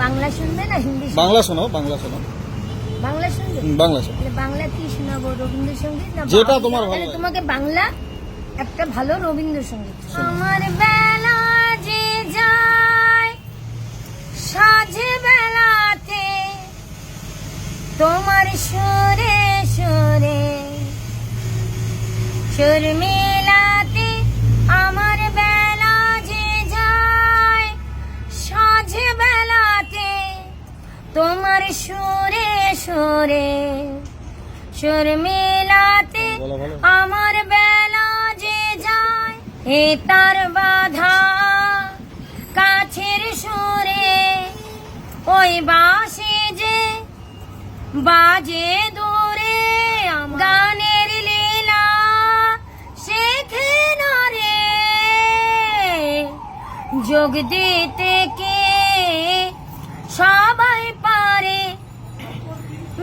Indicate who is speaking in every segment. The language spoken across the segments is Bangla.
Speaker 1: বাংলা শুনবে না হিন্দি
Speaker 2: বাংলা শোনো বাংলা শোনো
Speaker 1: বাংলা শুনবে?
Speaker 2: বাংলা শোনো
Speaker 1: বাংলা কি শোনাবো রবীন্দ্রসঙ্গীত না
Speaker 2: যেটা তোমার ভালো
Speaker 1: তোমাকে বাংলা একটা ভালো রবীন্দ্রসঙ্গীত আমার বেলা যে যায় সাঝে বেলাতে তোমার সুরে সুরে সুর তোমার সুরে সুরে সুর মেলাতে। আমার বেলা যে যায় এ তার বাধা কাছের সুরে ওই বাসে যে বাজে দূরে গানের লীলা শেখে না রে যোগ দিতে কে সবাই পারে।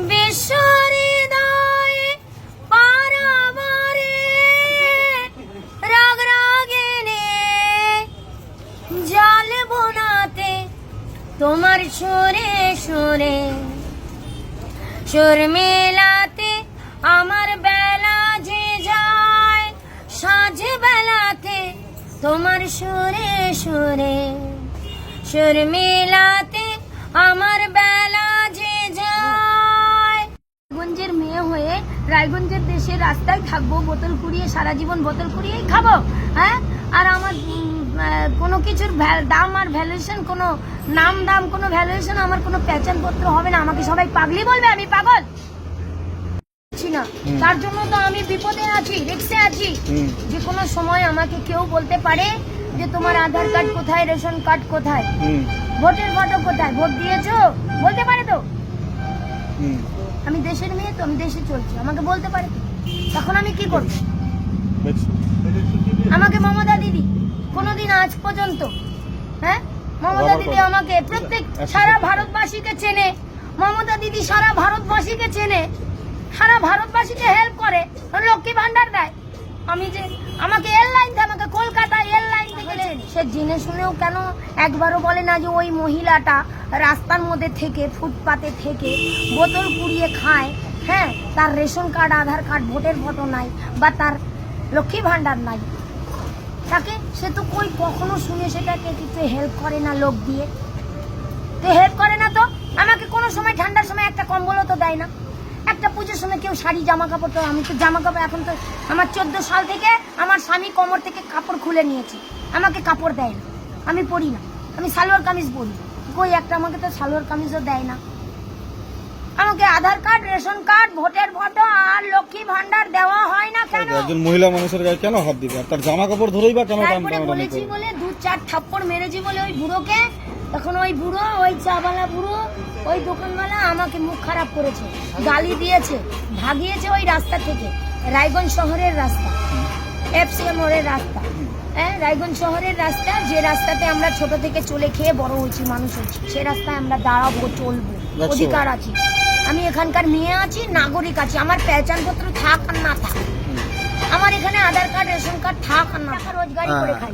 Speaker 1: বিশ্বহৃদয়ে পারাবারে। রাগ রাগিনী জল বোনাতে তোমার সুরে সুরে। সুর মেলাতে আমার বেলা যে যায় সাঁঝে বেলাতে তোমার সুরে সুরে। সুর মেলাতে আমার বেলা যে যায়। রায়গঞ্জের মেয়ে হয়ে রায়গঞ্জের দেশে রাস্তায় থাকব বোতল কুড়িয়ে সারা জীবন বোতল কুড়িয়েই খাব হ্যাঁ? আর আমার কোনো কিছুর দাম আর ভ্যালুয়েশন কোনো নাম দাম কোনো ভ্যালুয়েশন আমার কোনো প্যাচান পত্র হবে না। আমাকে সবাই পাগলি বলবে আমি পাগল? না। তার জন্য তো আমি বিপদে আছি রিক্সে আছি। যে কোনো সময় আমাকে কেউ বলতে পারে যে তোমার আধার কার্ড কোথায় রেশন কার্ড কোথায়? ভোটের ফটো কোথায়? ভোট দিয়েছ? বলতে পারে তো?
Speaker 2: হুম।
Speaker 1: আমি দেশের মেয়ে তো আমি দেশে চলছি। আমাকে বলতে পারে তো। তখন আমি কি করব। আমাকে মমতা দিদি কোনোদিন আজ পর্যন্ত হ্যাঁ? মমতা দিদি আমাকে প্রত্যেক সারা ভারতবাসীকে চেনে। মমতা দিদি সারা ভারতবাসীকে চেনে। সারা ভারতবাসীকে হেল্প করে। লক্ষ্মী ভান্ডার দেয়। আমি যে আমাকে এয়ারলাইন আমাকে কলকাতা এয়ারলাইন থেকে সে জেনে শুনেও কেন একবারও বলে না যে ওই মহিলাটা রাস্তার মধ্যে থেকে, ফুটপাতে থেকে বোতল কুড়িয়ে খায়। হ্যাঁ তার রেশন কার্ড, আধার কার্ড, ভোটের ফটো নাই বা তার লক্ষ্মী ভাণ্ডার নাই। তাকে সে তো কই কখনো শুনে সেটাকে কিছু হেল্প করে না লোক দিয়ে? তো হেল্প করে না তো? আমাকে কোনো সময় ঠান্ডার সময় একটা কম্বলও তো দেয় না। একটা পুজোর সময় কেউ শাড়ি জামা কাপড় তো আমি তো জামা কাপড় এখন তো আমার চোদ্দ সাল থেকে আমার স্বামী কোমর থেকে কাপড় খুলে নিয়েছে। আমাকে কাপড় দেয় না। আমি পড়ি না। আমি সালোয়ার কামিজ পড়ি। কই একটা আমাকে তো সালোয়ার কামিজও দেয় না। আমাকে আধার কার্ড রেশন কার্ড ভোটের ফটো আর লক্ষ্মী ভান্ডার দেওয়া হয় না কেন?
Speaker 2: একজন মহিলা মানুষের গায়ে কেন হাত দিবে? তার জামা কাপড় ধরেই বা কেন
Speaker 1: তারপরে
Speaker 2: টানাটানি
Speaker 1: বলেছি বলে দু চার থাপ্পড় মেরেছি বলে ওই বুড়োকে। তখন ওই বুড়ো ওই চাবালা বুড়ো ওই দোকানওয়ালা আমাকে মুখ খারাপ করেছে গালি দিয়েছে ভাগিয়েছে ওই রাস্তা থেকে। রায়গঞ্জ শহরের রাস্তা এফসিএম মোড়ের রাস্তা। হ্যাঁ রায়গঞ্জ শহরের রাস্তা যে রাস্তাতে আমরা ছোট থেকে চলে খেয়ে বড় হয়েছি মানুষ হয়েছি সে রাস্তায় আমরা দাঁড়াবো চলবো অধিকার আছে। আমি এখানকার মেয়ে আছি নাগরিক আছি আমার পেহচান পত্র থাক আর না থাক। আমার এখানে আধার কার্ড রেশন কার্ড থাক আর না থাক। রোজগারি করে
Speaker 2: হ্যাঁ।
Speaker 1: খাই।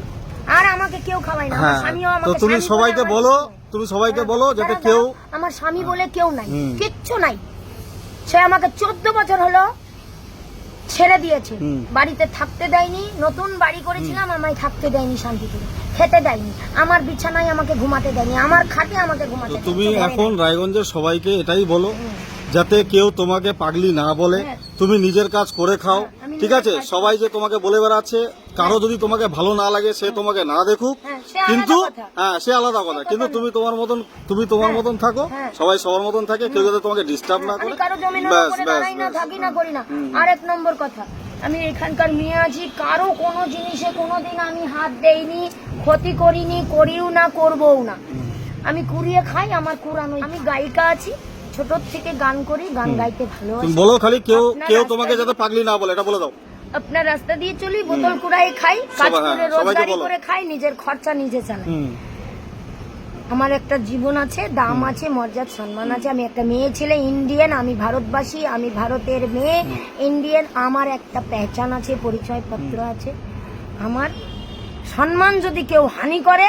Speaker 1: আর আমাকে কেউ খাওয়াই না আমার
Speaker 2: হ্যাঁ।
Speaker 1: স্বামীও আমাকে
Speaker 2: তুমি সবাইকে বলো তুমি সবাইকে বলো যাতে কেউ
Speaker 1: আমার স্বামী বলে কেউ নাই কিচ্ছু নাই। সে আমাকে চোদ্দ বছর হলো ছেড়ে দিয়েছে। বাড়িতে থাকতে দেয়নি নতুন বাড়ি করেছিলাম আমায় থাকতে দেয়নি শান্তি করে খেতে দেয়নি। আমার বিছানায় আমাকে ঘুমাতে দেয়নি আমার খাটে আমাকে ঘুমাতে
Speaker 2: তুমি এখন রায়গঞ্জের সবাইকে এটাই বলো যাতে কেউ তোমাকে পাগলি না বলে
Speaker 1: হ্যাঁ।
Speaker 2: তুমি নিজের কাজ করে খাও
Speaker 1: হ্যাঁ,
Speaker 2: ঠিক আছে? সবাই যে তোমাকে বলে বেড়াচ্ছে কারও যদি তোমাকে ভালো না লাগে সে তোমাকে না দেখুক
Speaker 1: হ্যাঁ,
Speaker 2: কিন্তু হ্যাঁ সে আলাদা কথা। কিন্তু তুমি তোমার মতন তুমি তোমার
Speaker 1: হ্যাঁ,
Speaker 2: মতন থাকো
Speaker 1: হ্যাঁ।
Speaker 2: সবাই সবার মতন থাকে কেউ যাতে তোমাকে ডিস্টার্ব না করে। ব্যাস ব্যাস
Speaker 1: না থাকি না করি না। আর এক নম্বর কথা আমি এখানকার মেয়ে আছি কারও কোনো জিনিসে কোনোদিন আমি হাত দেইনি ক্ষতি করিনি করিও না করবও না। আমি কুড়িয়ে খাই আমার কুড়ানো আমি গায়িকা আছি ছোট থেকে গান করি গান গাইতে ভালো
Speaker 2: বলো খালি কেউ কেউ তোমাকে যাতে পাগলি না বলে এটা বলে দাও।
Speaker 1: আপনার রাস্তা দিয়ে চলি বোতল কুড়াই খাই কাজ করে
Speaker 2: হ্যাঁ,
Speaker 1: রোজগারি করে খাই নিজের খরচা নিজে চালাই। আমার একটা জীবন আছে দাম আছে মর্যাদ সম্মান আছে। আমি একটা মেয়ে ছেলে ইন্ডিয়ান আমি ভারতবাসী আমি ভারতের মেয়ে। ইন্ডিয়ান আমার একটা পেহচান আছে পরিচয়পত্র আছে। আমার সম্মান যদি কেউ হানি করে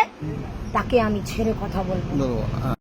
Speaker 1: তাকে আমি ছেড়ে কথা বলব
Speaker 2: হ্যাঁ।